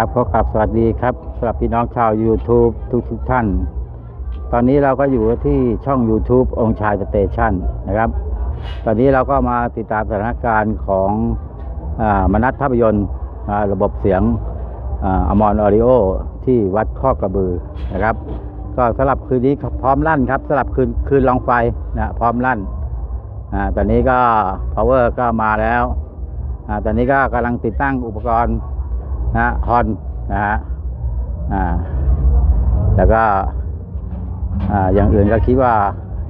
ครับขอกราบสวัสดีครับสำหรับพี่น้องชาว YouTube ทุกทุกท่าน ตอนนี้เราก็อยู่ที่ช่อง YouTube องค์ชายสเตชันนะครับ ตอนนี้เราก็มาติดตามสถานการณ์ของอมนัดภาพยนตร์ระบบเสียงอมอนออริโอที่วัดข้อกระบือนะครับ ก็สำหรับคืนนี้พร้อมลั่นครับสำหรับคืนคืนลองไฟนะพร้อมลั่นอ่าตอนนี้ก็ power ก็มาแล้วอ่าตอนนี้ก็กำลังติดตั้งอุปกรณ์ นะฮอนนะฮะอ่าแล้วก็อ่าอย่างอื่นก็คิดว่า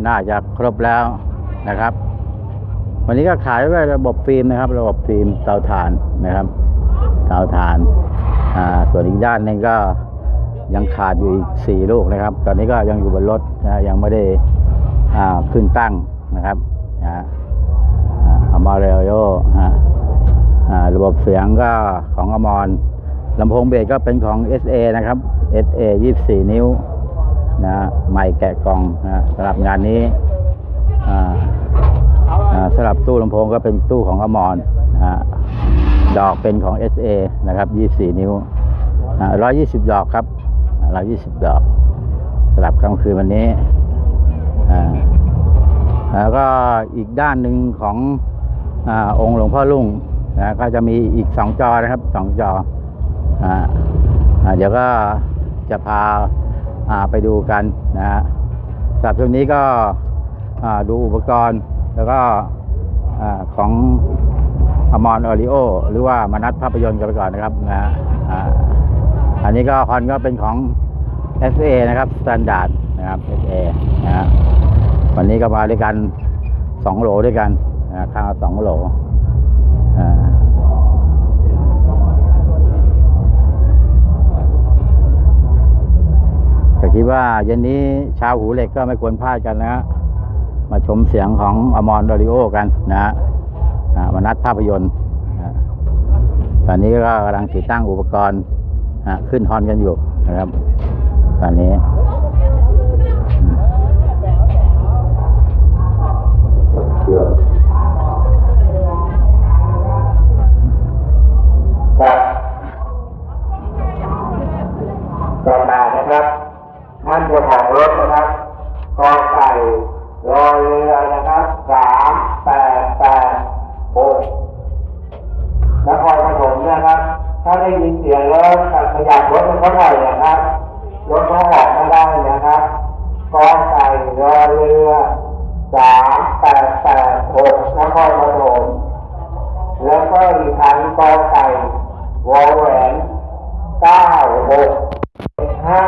น่าจะครบแล้วนะครับ วันนี้ก็ขายไว้ระบบฟิล์มนะครับ ระบบฟิล์มเตาถ่านนะครับ เตาถ่านอ่าส่วนอีกด้านนึงก็ยังขาดอยู่อีกสี่ลูกนะครับ ตอนนี้ก็ยังอยู่บนรถนะยังไม่ได้อ่าขึ้นตั้งนะครับนะฮะอ่าอามาเรโยฮะอ่า ระบบเสียงก็ของอมรลำโพงเบสก็เป็นของ SA นะครับ SA 24 นิ้วนะใหม่แกะกล่องนะสำหรับงานนี้อ่าอ่าสำหรับตู้ลำโพงก็เป็นตู้ของอมรนะฮะดอกเป็นของ SA นะครับ 24 นิ้วอ่า120 ดอกครับอ่า120 ดอกสำหรับกลางคืนวันนี้อ่าแล้วก็อีกด้านหนึ่งของอองค์หลวงพ่อลุ่ง นะก็จะมีอีกสองจอนะครับสองจออ่าเดี๋ยวก็จะพาไปดูกันนะฮะสำหรับช่วงนี้ก็ดูอุปกรณ์แล้วก็ของอมรออริโอหรือว่ามานัดภาพยนตร์กันไปก่อนนะครับนะฮะอันนี้ก็ฮอนก็เป็นของ SA นะครับสแตนดาร์ดนะครับ SA นะฮะวันนี้ก็มาด้วยกันสองโหลด้วยกันนะข้างสองโหล อ่าแต่คิดว่าเย็นนี้ชาวหูเหล็กก็ไม่ควรพลาดกันนะมาชมเสียงของอมรดอริโอกันนะฮะมานัดภาพยนตร์ตอนนี้ก็กำลังติดตั้งอุปกรณ์ขึ้นฮอนกันอยู่นะครับ ตอนนี้ครับ นครปฐมนะครับ ถ้าได้ยินเสียงแล้วขยับรถเขาหน่อยนะครับรถเขาออกไม่ได้นะครับกอไก่รอเรือสามแปดแปดหกนครปฐมแล้วก็อีกครั้งกอไก่วอแหวนเก้าหกห้า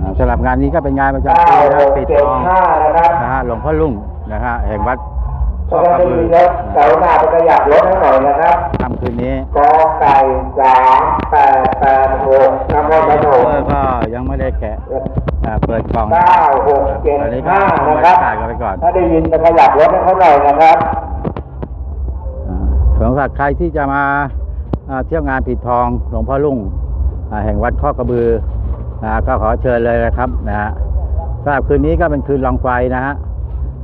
อ่าสำหรับงานนี้ก็เป็นงานประเก้าจำปีนะหกปิดเจ็ทดองห้านะครับนะฮะหลวงพ่อลุ่งนะฮะแห่งวัด ก็จะมีรถเสาหน้าไปขยับรถให้หน่อยนะครับค่ำคืนนี้กอไก่สามแปดแปดหกนครปฐมเปิดก็ยังไม่ได้แกะอ่าเปิดกล่องเก้าหกเจ็ดตอนนี้ก็ห้าเอานะบรครรับยากาศกันไปก่อนถ้าได้ยินไปขยับรถให้เขาหน่อยนะครับ อ่าสำหรับใครที่จะมาอ่าเที่ยวงานปิดทองหลวงพ่อลุ่งอ่าแห่งวัดข้อกระบือนะก็ขอเชิญเลยนะครับนะฮะสำหรับคืนนี้ก็เป็นคืนลองไฟนะฮะ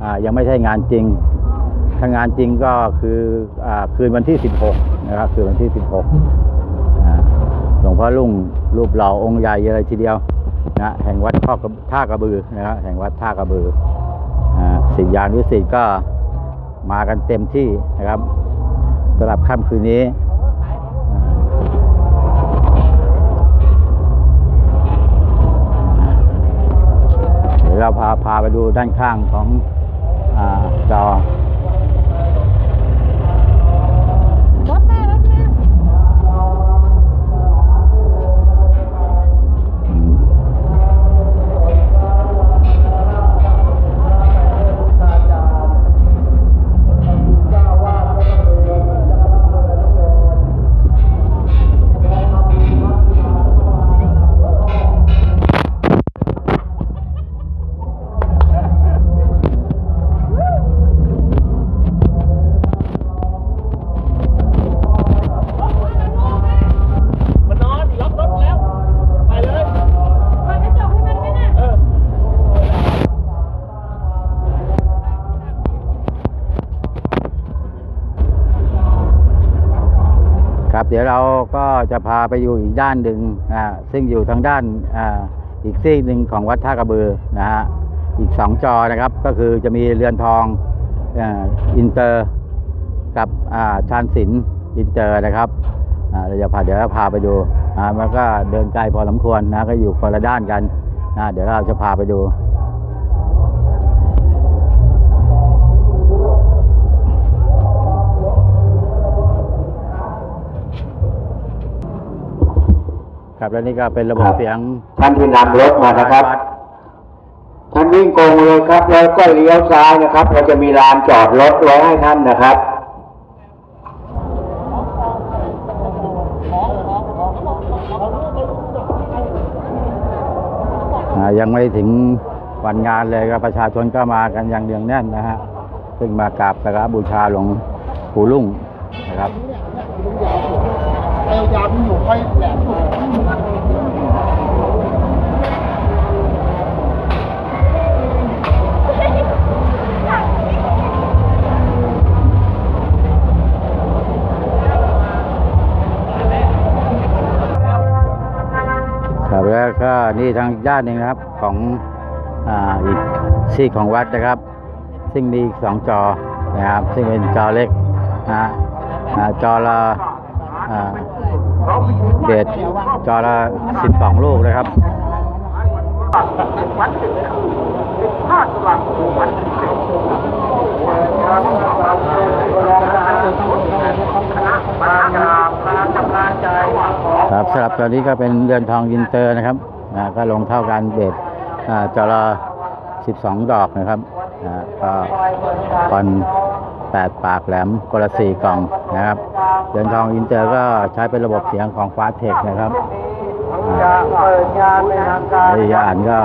อ่ายังไม่ใช่งานจริง ถ้างานจริงก็คืออคืนวันที่ 16 นะครับ คืนวันที่ 16หลวงพ่อลุ่งรูปหล่อองค์ใหญ่เลยทีเดียวนะแห่งวัดข้อกท่ากระบือนะครับแห่งวัดท่ากระบืออ่าศิษยานุศิษย์ก็มากันเต็มที่นะครับสำหรับค่ำคืนนี้เดี๋ยวเราพาพาไปดูด้านข้างของอจอ เดี๋ยวเราก็จะพาไปอยู่อีกด้านหนึ่งอ่าซึ่งอยู่ทางด้านอ่าอีกซีกหนึ่งของวัดท่ากระบือนะฮะอีกสองจอนะครับ ก็คือจะมีเรือนทองอ่าอินเตอร์กับอ่าชานศิลป์อินเตอร์นะครับอ่าเราจะพาเดี๋ยวพาไปดูอ่ามันก็เดินไกลพอสมควรนะก็อยู่คนละด้านกันนะเดี๋ยวเราจะพาไปดู ครับ แล้วนี่ก็เป็นระบบเสียงท่านที่นำรถมานะครับ ท่านวิ่งโกงเลยครับ แล้วก็เลี้ยวซ้ายนะครับ เราจะมีลานจอดรถไว้ให้ท่านนะครับอ่ายังไม่ถึงวันงานเลยก็ประชาชนก็มากันอย่างเนืองแน่นนะฮะซึ่งมากราบสักการะบูชาหลวงปู่ลุ่งนะครับพยายามอยู่ค่อยแหลม นี่ทางด้านหนึ่งนะครับของอ่าอีกซีกของวัดนะครับ ซึ่งมีสองจอนะครับ ซึ่งเป็นจอเล็กนะฮะอ่าจอละอ่าเด็ดจอละสิบสองลูกนะครับครับสำหรับตอนนี้ก็เป็นเรือนทองอินเตอร์นะครับ อ่าก็ลงเท่ากันเบสอ่าจอละ12ดอกนะครับอ่าก็คอน8ปดปากแหลมคนละ4กล่องนะครับเรือนทองอินเตอร์ก็ใช้เป็นระบบเสียงของฟ้าเทคนะครับนในทางการไอ้ยานก็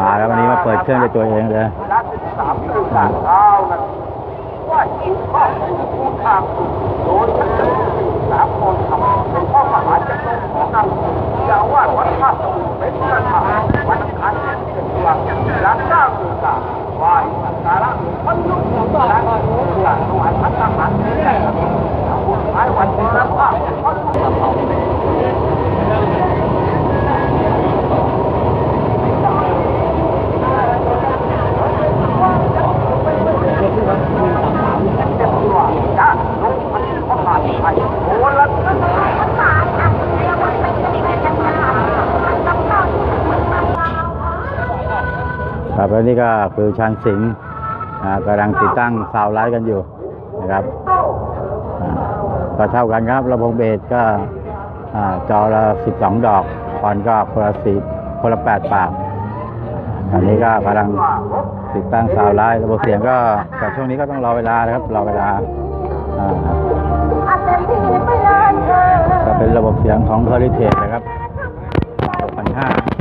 มาแล้ววันนี้มาเปิดเครื่องด้วยตัวเองเลยนะว่าอินข้อผู้ทางโดยทั้งสามคนทำเป็นข้อมหาจักรของนำ อย่าวาดวัดท่าตูเป็นประธานอังคารเป็นหลักรักสร้างสื่อสารว่าสักการะมันยุ่งยากและหลังวันพัฒนาที่แรกคุณท้ายวันเป็นรับว่าเขาต้อง ครับ แล้วนี่ก็คือชันสิงห์กำลังติดตั้งซาวไลท์กันอยู่นะครับก็เท่ากันครับลำโพงเบสก็อ่าจอละ12ดอกคอนก็คนละสิคนละ8ปากอันนี้ก็กำลังติดตั้งซาวไลท์ระบบเสียงก็แต่ช่วงนี้ก็ต้องรอเวลานะครับรอเวลาอ่าอัดเต็มที่ไปเลยเออก็เป็นระบบเสียงของ Heritage นะครับ6,500จ้า